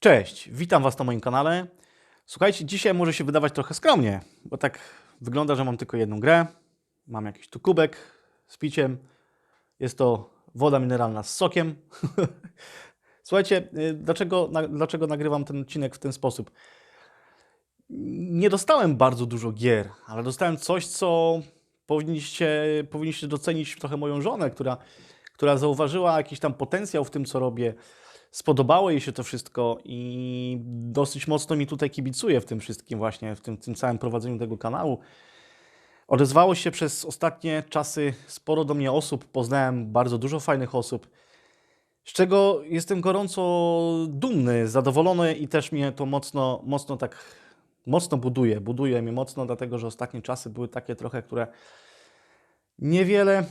Cześć, witam Was na moim kanale. Słuchajcie, dzisiaj może się wydawać trochę skromnie, bo tak wygląda, że mam tylko jedną grę. Mam jakiś tu kubek z piciem. Jest to woda mineralna z sokiem. Słuchajcie, y, dlaczego, dlaczego nagrywam ten odcinek w ten sposób? Nie dostałem bardzo dużo gier, ale dostałem coś, co powinniście, powinniście docenić trochę moją żonę, która, która zauważyła jakiś tam potencjał w tym, co robię. Spodobało jej się to wszystko i dosyć mocno mi tutaj kibicuje w tym wszystkim właśnie, w tym, tym całym prowadzeniu tego kanału. Odezwało się przez ostatnie czasy sporo do mnie osób, poznałem bardzo dużo fajnych osób, z czego jestem gorąco dumny, zadowolony i też mnie to mocno, mocno tak, mocno buduje, buduje mnie mocno, dlatego że ostatnie czasy były takie trochę, które niewiele,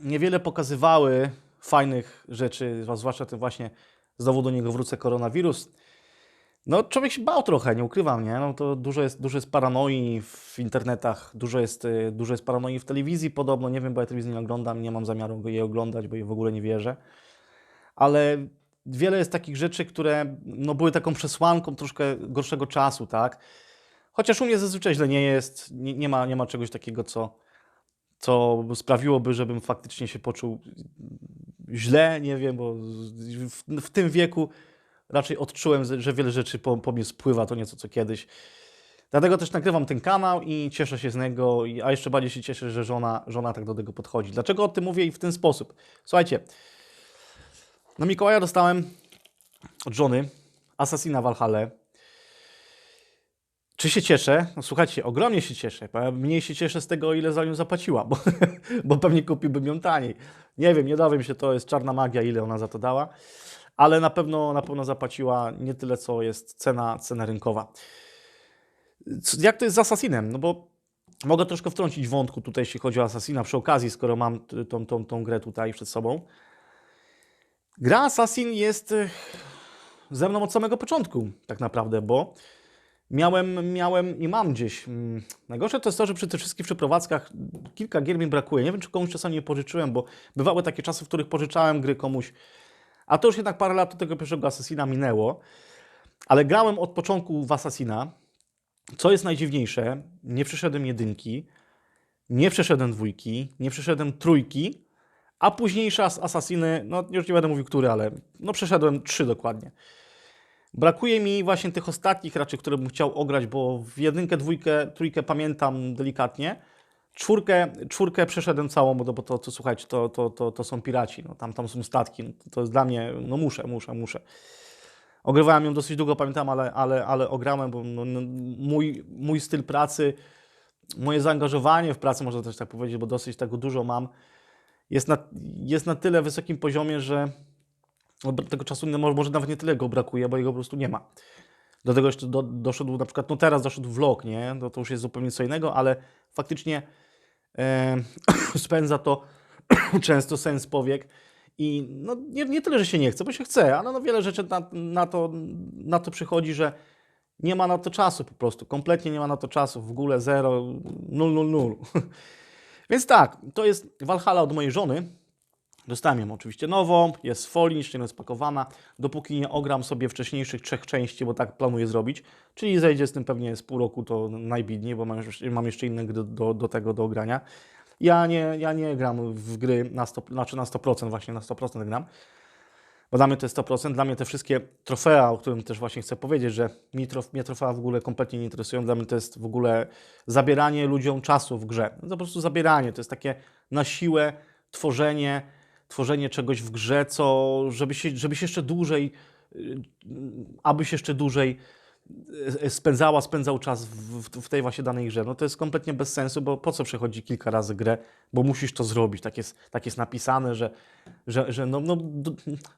niewiele pokazywały fajnych rzeczy, zwłaszcza ten właśnie, znowu do niego wrócę, koronawirus. No, człowiek się bał trochę, nie ukrywam, nie? No to dużo jest, dużo jest paranoi w internetach, dużo jest, y, dużo jest paranoi w telewizji podobno, nie wiem, bo ja telewizji nie oglądam, nie mam zamiaru jej oglądać, bo jej w ogóle nie wierzę. Ale wiele jest takich rzeczy, które no, były taką przesłanką troszkę gorszego czasu, tak? Chociaż u mnie zazwyczaj źle nie jest, nie, nie, ma, nie ma czegoś takiego, co, co sprawiłoby, żebym faktycznie się poczuł źle, nie wiem, bo w, w tym wieku raczej odczułem, że wiele rzeczy po, po mnie spływa, to nieco co kiedyś. Dlatego też nagrywam ten kanał i cieszę się z niego, a jeszcze bardziej się cieszę, że żona, żona tak do tego podchodzi. Dlaczego o tym mówię i w ten sposób? Słuchajcie, na Mikołaja dostałem od żony Assassina Valhalla. Czy się cieszę? No słuchajcie, ogromnie się cieszę. Mniej się cieszę z tego, ile za nią zapłaciła, bo, bo pewnie kupiłbym ją taniej. Nie wiem, nie dowiem się, to jest czarna magia, ile ona za to dała, ale na pewno, na pewno zapłaciła nie tyle, co jest cena, cena rynkowa. Jak to jest z Assassinem? No bo mogę troszkę wtrącić wątku tutaj, jeśli chodzi o Assassina, przy okazji, skoro mam t- tą, tą, tą grę tutaj przed sobą. Gra Assassin jest eh, ze mną od samego początku, tak naprawdę, bo miałem, miałem i mam gdzieś. mm, Najgorsze to jest to, że przy tych wszystkich przeprowadzkach kilka gier mi brakuje. Nie wiem, czy komuś czasami nie pożyczyłem, bo bywały takie czasy, w których pożyczałem gry komuś, a to już jednak parę lat od tego pierwszego Assassina minęło. Ale grałem od początku w Assassina. Co jest najdziwniejsze, nie przeszedłem jedynki, nie przeszedłem dwójki, nie przeszedłem trójki, a późniejsze as- Assassiny, no już nie będę mówił który, ale no przeszedłem trzy dokładnie. Brakuje mi właśnie tych ostatnich raczej, które bym chciał ograć, bo w jedynkę, dwójkę, trójkę pamiętam delikatnie. Czwórkę, czwórkę przeszedłem całą, bo to, to, słuchajcie, to, to, to, to są piraci, no, tam, tam są statki, no, to, jest dla mnie, no muszę, muszę, muszę. Ogrywałem ją dosyć długo, pamiętam, ale, ale, ale ograłem, bo no, no, mój, mój styl pracy, moje zaangażowanie w pracę, można też tak powiedzieć, bo dosyć tego dużo mam, jest na, jest na tyle wysokim poziomie, że tego czasu może, nawet nie tyle go brakuje, bo jego po prostu nie ma. Do tego jeszcze do, doszedł na przykład, no teraz doszedł vlog, nie? No to już jest zupełnie co innego, ale faktycznie spędza to często sens powiek i no, nie, nie tyle, że się nie chce, bo się chce, ale no wiele rzeczy na, na, to, na to przychodzi, że nie ma na to czasu po prostu, kompletnie nie ma na to czasu, w ogóle zero, nul, nul, nul. Więc tak, to jest Valhalla od mojej żony, Dostałem ją oczywiście nową, jest w folii, jeszcze nie spakowana. Dopóki nie ogram sobie wcześniejszych trzech części, bo tak planuję zrobić, czyli zejdzie z tym pewnie z pół roku, to najbidniej, bo mam, jeszcze inne gry do, do tego do ogrania. Ja nie, ja nie gram w gry na 100%, znaczy na 100%, właśnie na 100% gram, bo dla mnie to jest 100%. Dla mnie te wszystkie trofea, o którym też właśnie chcę powiedzieć, że mi trof, mnie trofea w ogóle kompletnie nie interesują. Dla mnie to jest w ogóle zabieranie ludziom czasu w grze. To po prostu zabieranie, to jest takie na siłę tworzenie, tworzenie czegoś w grze, co żeby się, żeby się jeszcze dłużej, y, abyś jeszcze dłużej y, spędzała, spędzał czas w, w, tej właśnie danej grze. No to jest kompletnie bez sensu, bo po co przechodzi kilka razy grę, bo musisz to zrobić. Tak jest, tak jest napisane, że, że, że no, no,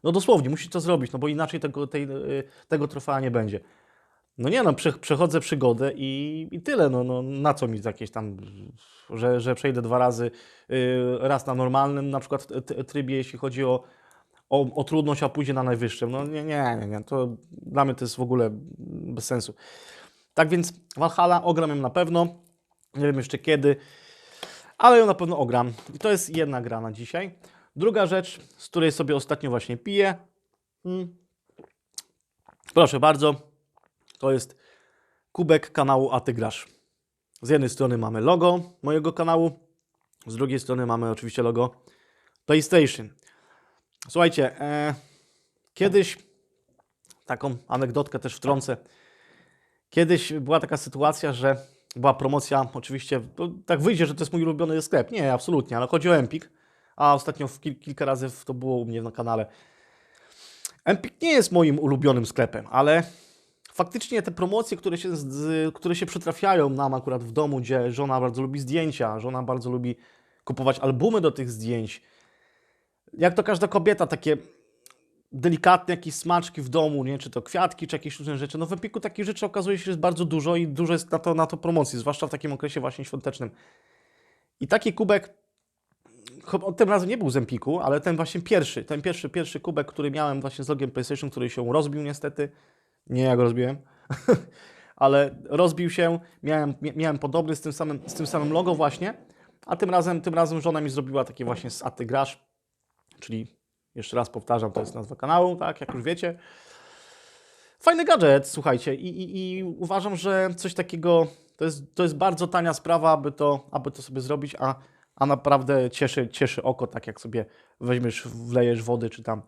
no dosłownie musisz to zrobić, no bo inaczej tego, tej, y, tego trofea nie będzie. No nie no, prze, przechodzę przygodę i, i tyle. No, no, na co mi jakieś tam, że, że przejdę dwa razy, y, raz na normalnym na przykład trybie, jeśli chodzi o, o, o trudność, a później na najwyższym. No nie, nie, nie, nie. To dla mnie to jest w ogóle bez sensu. Tak więc Valhalla ogram ją na pewno. Nie wiem jeszcze kiedy, ale ją na pewno ogram. I to jest jedna gra na dzisiaj. Druga rzecz, z której sobie ostatnio właśnie piję. Mm. Proszę bardzo, to jest kubek kanału Atygrasz. Z jednej strony mamy logo mojego kanału, z drugiej strony mamy oczywiście logo PlayStation. Słuchajcie, e, kiedyś taką anegdotkę też wtrącę. Kiedyś była taka sytuacja, że była promocja, oczywiście, tak wyjdzie, że to jest mój ulubiony sklep. Nie, absolutnie, ale chodzi o Empik, a ostatnio kil, kilka razy to było u mnie na kanale. Empik nie jest moim ulubionym sklepem, ale faktycznie te promocje, które się, z, które się przytrafiają nam akurat w domu, gdzie żona bardzo lubi zdjęcia, żona bardzo lubi kupować albumy do tych zdjęć. Jak to każda kobieta, takie delikatne jakieś smaczki w domu, nie? czy to kwiatki, czy jakieś różne rzeczy. No w Empiku takich rzeczy okazuje się, że jest bardzo dużo i dużo jest na to, na to promocji, zwłaszcza w takim okresie właśnie świątecznym. I taki kubek, chyba tym razem nie był z Empiku, ale ten właśnie pierwszy, ten pierwszy, pierwszy kubek, który miałem właśnie z logiem PlayStation, który się rozbił niestety. Nie ja go rozbiłem, ale rozbił się, miałem, mia- miałem podobny z tym, samym, z tym samym logo właśnie, a tym razem, tym razem żona mi zrobiła takie właśnie z Aty Grasz, czyli jeszcze raz powtarzam, to jest nazwa kanału, tak, jak już wiecie. Fajny gadżet, słuchajcie, i, i, i uważam, że coś takiego to jest, to jest bardzo tania sprawa, aby to, aby to sobie zrobić, a, a naprawdę cieszy, cieszy oko, tak jak sobie weźmiesz, wlejesz wody, czy tam.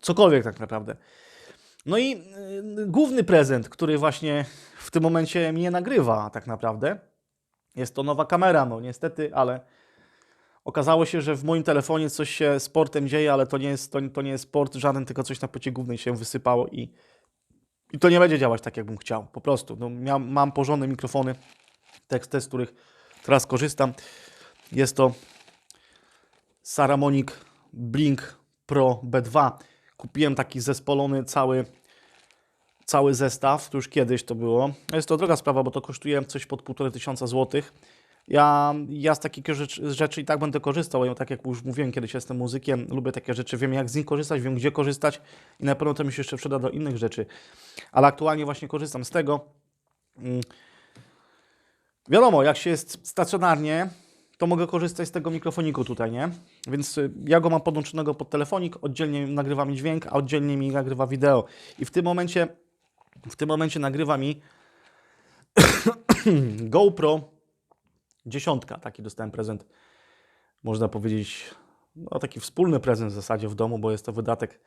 Cokolwiek tak naprawdę. No i y, główny prezent, który właśnie w tym momencie mnie nagrywa tak naprawdę, jest to nowa kamera, no niestety, ale okazało się, że w moim telefonie coś się sportem dzieje, ale to nie jest, to, to nie jest sport żaden, tylko coś na płycie głównej się wysypało i, i to nie będzie działać tak, jakbym chciał. Po prostu. No, miał, mam porządne mikrofony, te, te, z których teraz korzystam. Jest to Saramonic Blink Pro B2. Kupiłem taki zespolony cały, cały zestaw, to już kiedyś to było. Jest to droga sprawa, bo to kosztuje coś pod 1,5 tysiąca złotych. Ja, ja z takich rzeczy, i tak będę korzystał, ja, tak jak już mówiłem, kiedyś jestem muzykiem, lubię takie rzeczy, wiem jak z nich korzystać, wiem gdzie korzystać i na pewno to mi się jeszcze przyda do innych rzeczy. Ale aktualnie właśnie korzystam z tego. Mm. Wiadomo, jak się jest stacjonarnie, to mogę korzystać z tego mikrofoniku tutaj, nie? Więc y, ja go mam podłączonego pod telefonik, oddzielnie nagrywa mi dźwięk, a oddzielnie mi nagrywa wideo. I w tym momencie, w tym momencie nagrywa mi GoPro dziesiątka. Taki dostałem prezent, można powiedzieć, no taki wspólny prezent w zasadzie w domu, bo jest to wydatek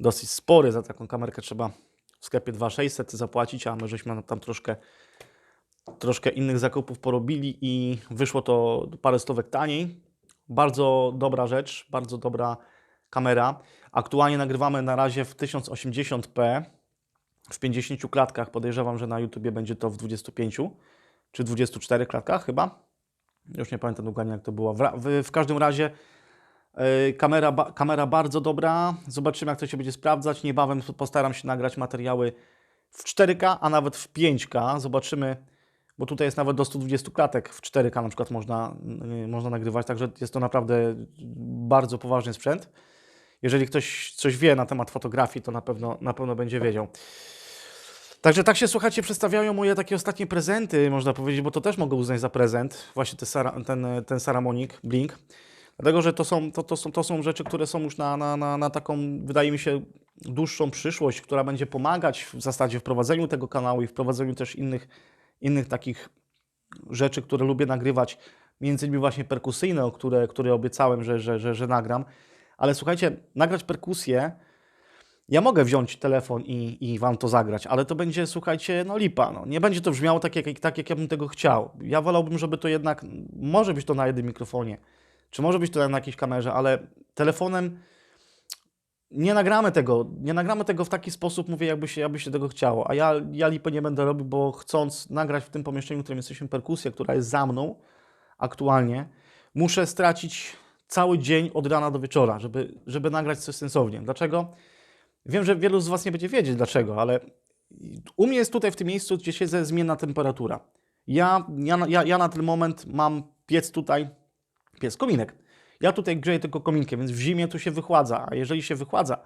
dosyć spory. Za taką kamerkę trzeba w sklepie 2600 zapłacić, a my żeśmy tam troszkę troszkę innych zakupów porobili i wyszło to parę stówek taniej. Bardzo dobra rzecz, bardzo dobra kamera. Aktualnie nagrywamy na razie w 1080p w 50 klatkach. Podejrzewam, że na YouTubie będzie to w 25 czy 24 klatkach chyba. Już nie pamiętam dokładnie jak to było. W, każdym razie yy, kamera, kamera bardzo dobra. Zobaczymy jak to się będzie sprawdzać. Niebawem postaram się nagrać materiały w 4K, a nawet w 5K. Zobaczymy, bo tutaj jest nawet do 120 klatek w 4K na przykład można, yy, można nagrywać, także jest to naprawdę bardzo poważny sprzęt. Jeżeli ktoś coś wie na temat fotografii, to na pewno, na pewno będzie wiedział. Także tak się, słuchajcie, przedstawiają moje takie ostatnie prezenty, można powiedzieć, bo to też mogę uznać za prezent, właśnie te Sara, ten, ten Saramonic Blink. Dlatego, że to są, to, to, są, to są rzeczy, które są już na, na, na, na taką, wydaje mi się, dłuższą przyszłość, która będzie pomagać w zasadzie w prowadzeniu tego kanału i w prowadzeniu też innych, innych takich rzeczy, które lubię nagrywać, między innymi właśnie perkusyjne, które, które obiecałem, że, że, że, że nagram. Ale słuchajcie, nagrać perkusję, ja mogę wziąć telefon i, i wam to zagrać, ale to będzie, słuchajcie, no lipa. No. Nie będzie to brzmiało tak jak, tak, jak ja bym tego chciał. Ja wolałbym, żeby to jednak, może być to na jednym mikrofonie, czy może być to na jakiejś kamerze, ale telefonem nie nagramy tego, nie nagramy tego w taki sposób, mówię, jakby się, jakby się tego chciało. A ja, ja lipy nie będę robił, bo chcąc nagrać w tym pomieszczeniu, w którym jesteśmy perkusję, która jest za mną aktualnie, muszę stracić cały dzień od rana do wieczora, żeby, żeby nagrać coś sensownie. Dlaczego? Wiem, że wielu z Was nie będzie wiedzieć dlaczego, ale u mnie jest tutaj w tym miejscu, gdzie siedzę, zmienna temperatura. Ja, ja, ja, ja na ten moment mam piec tutaj, piec, kominek. Ja tutaj grzeję tylko kominkiem, więc w zimie tu się wychładza, a jeżeli się wychładza,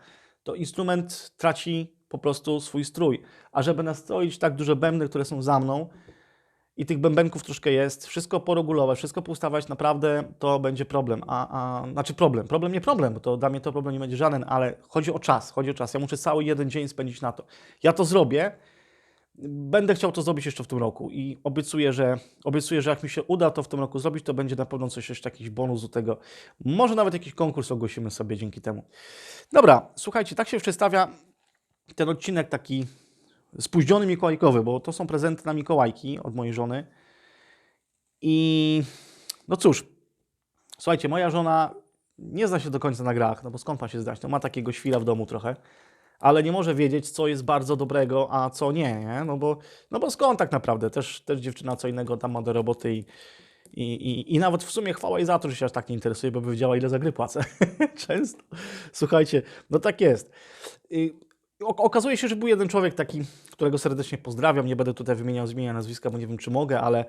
to instrument traci po prostu swój strój. A żeby nastroić tak duże bębny, które są za mną, i tych bębenków troszkę jest, wszystko poregulować, wszystko poustawać, naprawdę to będzie problem. A, a, znaczy problem, problem nie problem, bo to dla mnie to problem nie będzie żaden, ale chodzi o czas, chodzi o czas. Ja muszę cały jeden dzień spędzić na to. Ja to zrobię, będę chciał to zrobić jeszcze w tym roku i obiecuję, że, obiecuję, że jak mi się uda to w tym roku zrobić, to będzie na pewno coś jeszcze, jakiś bonus do tego. Może nawet jakiś konkurs ogłosimy sobie dzięki temu. Dobra, słuchajcie, tak się przedstawia ten odcinek taki spóźniony mikołajkowy, bo to są prezenty na Mikołajki od mojej żony. I no cóż, słuchajcie, moja żona nie zna się do końca na grach, no bo skąd ma się zdać? No ma takiego świra w domu trochę, ale nie może wiedzieć, co jest bardzo dobrego, a co nie, nie? No, bo, no bo skąd tak naprawdę? Też, też dziewczyna co innego tam ma do roboty i, i, i, I nawet w sumie chwała jej za to, że się aż tak nie interesuje, bo by wiedziała, ile za gry płacę. Często. Słuchajcie, no tak jest. I okazuje się, że był jeden człowiek taki, którego serdecznie pozdrawiam. Nie będę tutaj wymieniał zmienia nazwiska, bo nie wiem, czy mogę, ale,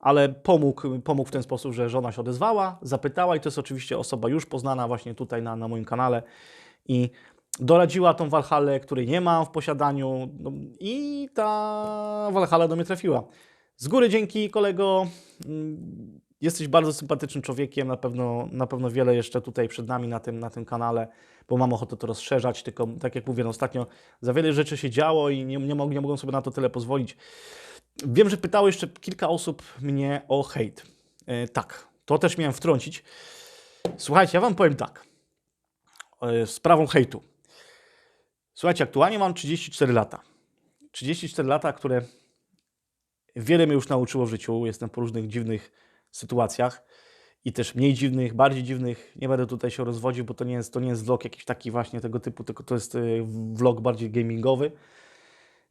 ale pomógł, pomógł w ten sposób, że żona się odezwała, zapytała i to jest oczywiście osoba już poznana właśnie tutaj na, na moim kanale i doradziła tą Walhalę, której nie mam w posiadaniu no, i ta Walhala do mnie trafiła. Z góry dzięki kolego. Mm, jesteś bardzo sympatycznym człowiekiem, na pewno, na pewno wiele jeszcze tutaj przed nami na tym, na tym kanale, bo mam ochotę to rozszerzać, tylko tak jak mówię, no ostatnio za wiele rzeczy się działo i nie, nie, mog, nie mogłem sobie na to tyle pozwolić. Wiem, że pytało jeszcze kilka osób mnie o hejt. E, tak, to też miałem wtrącić. Słuchajcie, ja Wam powiem tak. E, sprawą hejtu. Słuchajcie, aktualnie mam 34 lata. 34 lata, które wiele mnie już nauczyło w życiu. Jestem po różnych dziwnych sytuacjach i też mniej dziwnych, bardziej dziwnych. Nie będę tutaj się rozwodził, bo to nie jest, to nie jest vlog jakiś taki właśnie tego typu, tylko to jest y, vlog bardziej gamingowy.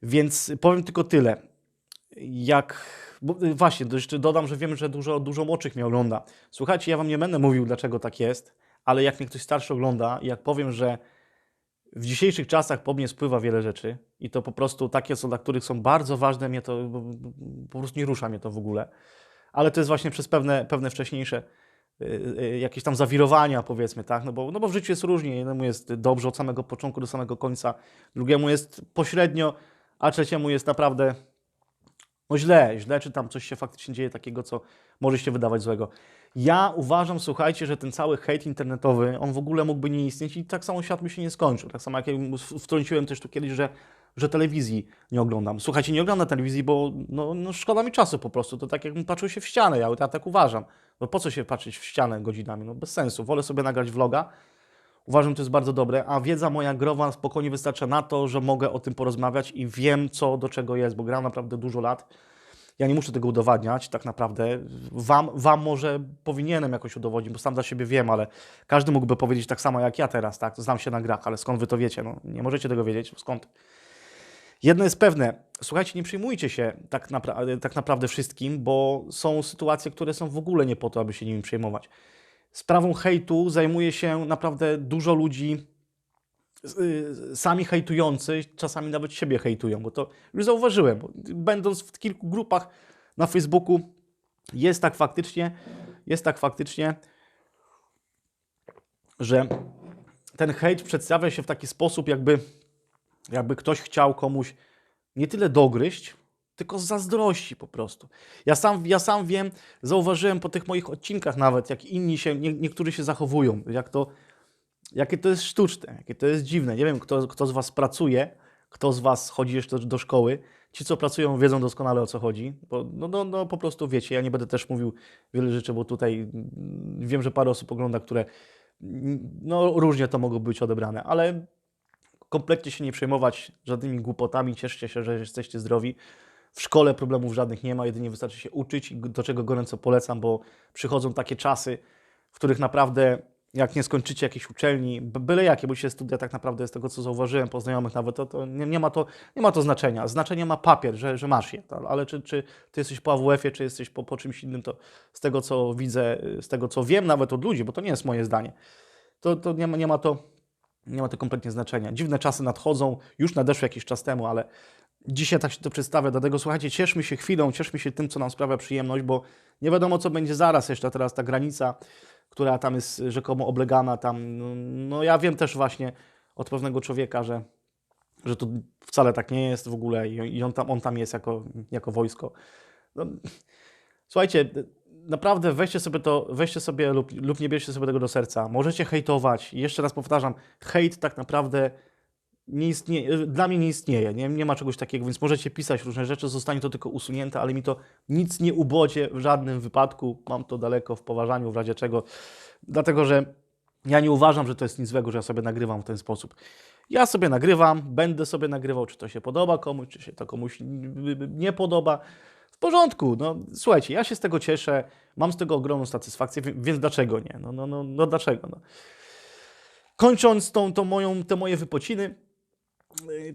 Więc powiem tylko tyle. Jak bo y, właśnie, jeszcze dodam, że wiem, że dużo, dużo młodszych mnie ogląda. Słuchajcie, ja wam nie będę mówił, dlaczego tak jest, ale jak mnie ktoś starszy ogląda, jak powiem, że w dzisiejszych czasach po mnie spływa wiele rzeczy i to po prostu takie są, dla których są bardzo ważne, mnie to po prostu nie rusza mnie to w ogóle. Ale to jest właśnie przez pewne, pewne wcześniejsze y, y, jakieś tam zawirowania, powiedzmy, tak? No bo, no bo w życiu jest różnie. Jednemu jest dobrze od samego początku do samego końca, drugiemu jest pośrednio, a trzeciemu jest naprawdę no źle, źle, czy tam coś się faktycznie dzieje takiego, co może się wydawać złego. Ja uważam, słuchajcie, że ten cały hejt internetowy, on w ogóle mógłby nie istnieć i tak samo świat by się nie skończył. Tak samo jak ja wtrąciłem też tu kiedyś, że, że telewizji nie oglądam. Słuchajcie, nie oglądam telewizji, bo no, no szkoda mi czasu po prostu. To tak jakbym patrzył się w ścianę, ja, ja tak uważam. No po co się patrzeć w ścianę godzinami? No bez sensu. Wolę sobie nagrać vloga. Uważam, że to jest bardzo dobre, a wiedza moja growa spokojnie wystarcza na to, że mogę o tym porozmawiać i wiem, co do czego jest, bo gram naprawdę dużo lat ja nie muszę tego udowadniać tak naprawdę. Wam, wam może powinienem jakoś udowodnić, bo sam dla siebie wiem, ale każdy mógłby powiedzieć tak samo jak ja teraz, tak? Znam się na grach, ale skąd wy to wiecie? No, nie możecie tego wiedzieć. Skąd? Jedno jest pewne, słuchajcie, nie przyjmujcie się tak, napra tak naprawdę wszystkim, bo są sytuacje, które są w ogóle nie po to, aby się nimi przejmować. Sprawą hejtu zajmuje się naprawdę dużo ludzi, sami hejtujący czasami nawet siebie hejtują, bo to już zauważyłem. Będąc w kilku grupach na Facebooku, jest tak faktycznie, jest tak faktycznie, że ten hejt przedstawia się w taki sposób, jakby, jakby ktoś chciał komuś nie tyle dogryźć, tylko z zazdrości po prostu. Ja sam, ja sam wiem, zauważyłem po tych moich odcinkach nawet, jak inni się, nie, niektórzy się zachowują, jak to jakie to jest sztuczne, jakie to jest dziwne. Nie wiem, kto, kto z Was pracuje, kto z Was chodzi jeszcze do, szkoły. Ci, co pracują, wiedzą doskonale o co chodzi, bo no, no, no, po prostu wiecie, ja nie będę też mówił wiele rzeczy, bo tutaj mm, wiem, że parę osób ogląda, które mm, no, różnie to mogą być odebrane, ale kompletnie się nie przejmować żadnymi głupotami, cieszcie się, że jesteście zdrowi. W szkole problemów żadnych nie ma, jedynie wystarczy się uczyć, do czego gorąco polecam, bo przychodzą takie czasy, w których naprawdę jak nie skończycie jakiejś uczelni, byle jakie, bo się studia tak naprawdę z tego, co zauważyłem po znajomych nawet, to, to nie, nie, ma to, nie ma to znaczenia. Znaczenie ma papier, że, że masz je, ale czy, czy ty jesteś po AWF-ie, czy jesteś po, po czymś innym, to z tego, co widzę, z tego, co wiem nawet od ludzi, bo to nie jest moje zdanie, to, to nie, ma, nie ma to nie ma to kompletnie znaczenia. Dziwne czasy nadchodzą, już nadeszły jakiś czas temu, ale dzisiaj tak się to przedstawia. Dlatego słuchajcie, cieszmy się chwilą, cieszmy się tym, co nam sprawia przyjemność, bo nie wiadomo, co będzie zaraz jeszcze. Teraz ta granica która tam jest rzekomo oblegana. Tam, no ja wiem też właśnie od pewnego człowieka, że, że to wcale tak nie jest w ogóle i on tam, on tam jest jako, jako wojsko. No, słuchajcie, naprawdę weźcie sobie to, weźcie sobie lub, lub nie bierzcie sobie tego do serca. Możecie hejtować. Jeszcze raz powtarzam, hejt tak naprawdę nie istnieje, dla mnie nie istnieje. Nie, nie ma czegoś takiego, więc możecie pisać różne rzeczy, zostanie to tylko usunięte, ale mi to nic nie ubodzie w żadnym wypadku. Mam to daleko w poważaniu, w razie czego. Dlatego, że ja nie uważam, że to jest nic złego, że ja sobie nagrywam w ten sposób. Ja sobie nagrywam, będę sobie nagrywał, czy to się podoba komuś, czy się to komuś nie podoba. W porządku, no słuchajcie, ja się z tego cieszę, mam z tego ogromną satysfakcję, więc dlaczego nie? No, no, no, no dlaczego? No. Kończąc tą, tą moją, te moje wypociny,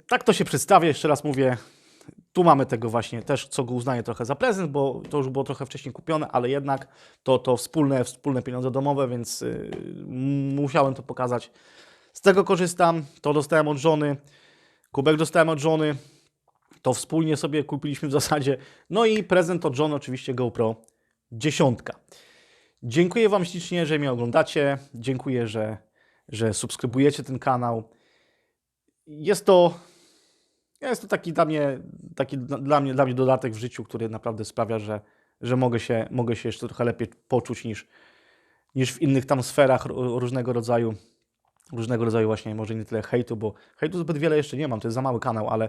tak to się przedstawia, jeszcze raz mówię, tu mamy tego właśnie też, co go uznaję trochę za prezent, bo to już było trochę wcześniej kupione, ale jednak to, to wspólne, wspólne pieniądze domowe, więc yy, musiałem to pokazać. Z tego korzystam, to dostałem od żony, kubek dostałem od żony, to wspólnie sobie kupiliśmy w zasadzie. No i prezent od żony oczywiście GoPro dziesiątka. Dziękuję Wam ślicznie, że mnie oglądacie. Dziękuję, że, że subskrybujecie ten kanał. Jest to, jest to taki dla mnie, taki dla mnie, dla mnie dodatek w życiu, który naprawdę sprawia, że, że mogę, się, mogę się jeszcze trochę lepiej poczuć niż, niż w innych tam sferach ró- różnego rodzaju różnego rodzaju właśnie, może nie tyle hejtu, bo hejtu zbyt wiele jeszcze nie mam, to jest za mały kanał, ale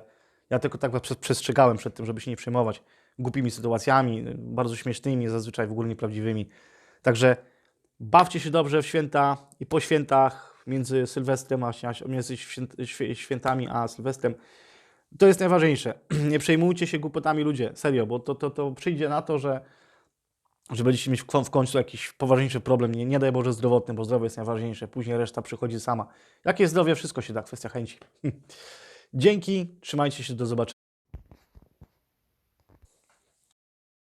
ja tylko tak przestrzegałem przed tym, żeby się nie przejmować głupimi sytuacjami, bardzo śmiesznymi, zazwyczaj w ogóle nieprawdziwymi. Także bawcie się dobrze w święta i po świętach między Sylwestrem a między świętami a Sylwestrem. To jest najważniejsze. Nie przejmujcie się głupotami ludzie, serio, bo to, to, to przyjdzie na to, że że będziecie mieć w końcu jakiś poważniejszy problem, nie, nie daj Boże zdrowotny, bo zdrowie jest najważniejsze, później reszta przychodzi sama. Jakie zdrowie, wszystko się da, kwestia chęci. Dzięki, trzymajcie się, do zobaczenia.